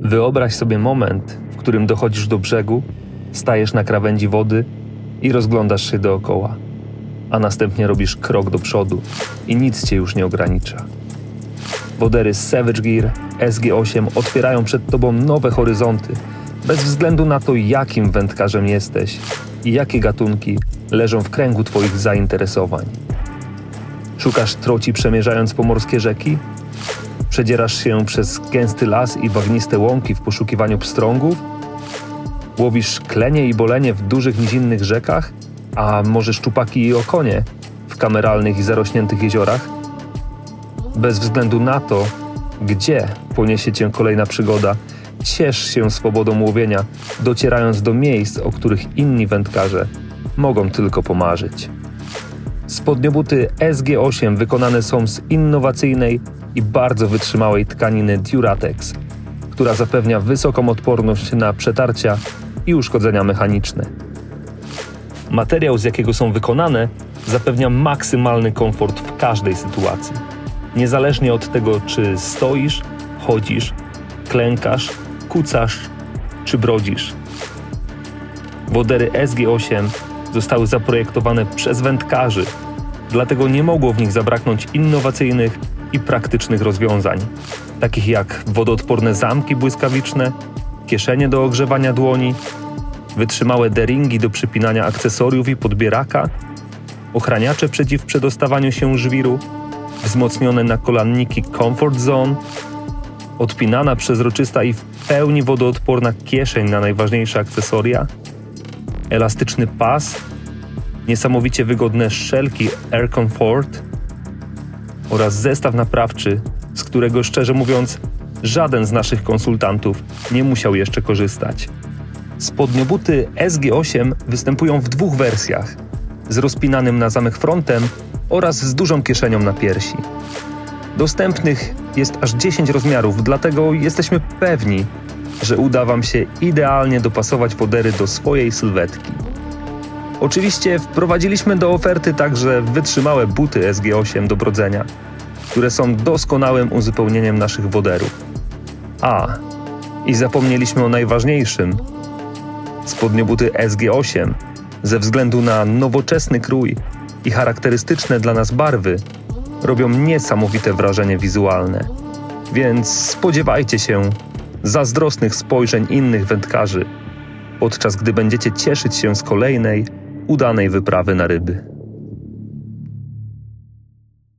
Wyobraź sobie moment, w którym dochodzisz do brzegu, stajesz na krawędzi wody i rozglądasz się dookoła, a następnie robisz krok do przodu i nic cię już nie ogranicza. Wodery Savage Gear SG8 otwierają przed tobą nowe horyzonty, bez względu na to, jakim wędkarzem jesteś i jakie gatunki leżą w kręgu twoich zainteresowań. Szukasz troci przemierzając pomorskie rzeki? Przedzierasz się przez gęsty las i bagniste łąki w poszukiwaniu pstrągów? Łowisz klenie i bolenie w dużych nizinnych rzekach? A może szczupaki i okonie w kameralnych i zarośniętych jeziorach? Bez względu na to, gdzie poniesie cię kolejna przygoda, ciesz się swobodą łowienia, docierając do miejsc, o których inni wędkarze mogą tylko pomarzyć. Spodniobuty SG8 wykonane są z innowacyjnej i bardzo wytrzymałej tkaniny Duratex, która zapewnia wysoką odporność na przetarcia i uszkodzenia mechaniczne. Materiał, z jakiego są wykonane, zapewnia maksymalny komfort w każdej sytuacji. Niezależnie od tego, czy stoisz, chodzisz, klękasz, kucasz czy brodzisz. Wodery SG8 zostały zaprojektowane przez wędkarzy, dlatego nie mogło w nich zabraknąć innowacyjnych i praktycznych rozwiązań, takich jak wodoodporne zamki błyskawiczne, kieszenie do ogrzewania dłoni, wytrzymałe deringi do przypinania akcesoriów i podbieraka, ochraniacze przeciw przedostawaniu się żwiru, wzmocnione nakolanniki Comfort Zone, odpinana przezroczysta i w pełni wodoodporna kieszeń na najważniejsze akcesoria, elastyczny pas, niesamowicie wygodne szelki Air Comfort oraz zestaw naprawczy, z którego szczerze mówiąc żaden z naszych konsultantów nie musiał jeszcze korzystać. Spodniobuty SG8 występują w dwóch wersjach: z rozpinanym na zamek frontem oraz z dużą kieszenią na piersi. Dostępnych jest aż 10 rozmiarów, dlatego jesteśmy pewni, że uda Wam się idealnie dopasować wodery do swojej sylwetki. Oczywiście wprowadziliśmy do oferty także wytrzymałe buty SG8 do brodzenia, które są doskonałym uzupełnieniem naszych woderów. A, i zapomnieliśmy o najważniejszym. Spodniobuty SG8 ze względu na nowoczesny krój i charakterystyczne dla nas barwy robią niesamowite wrażenie wizualne. Więc spodziewajcie się zazdrosnych spojrzeń innych wędkarzy, podczas gdy będziecie cieszyć się z kolejnej udanej wyprawy na ryby.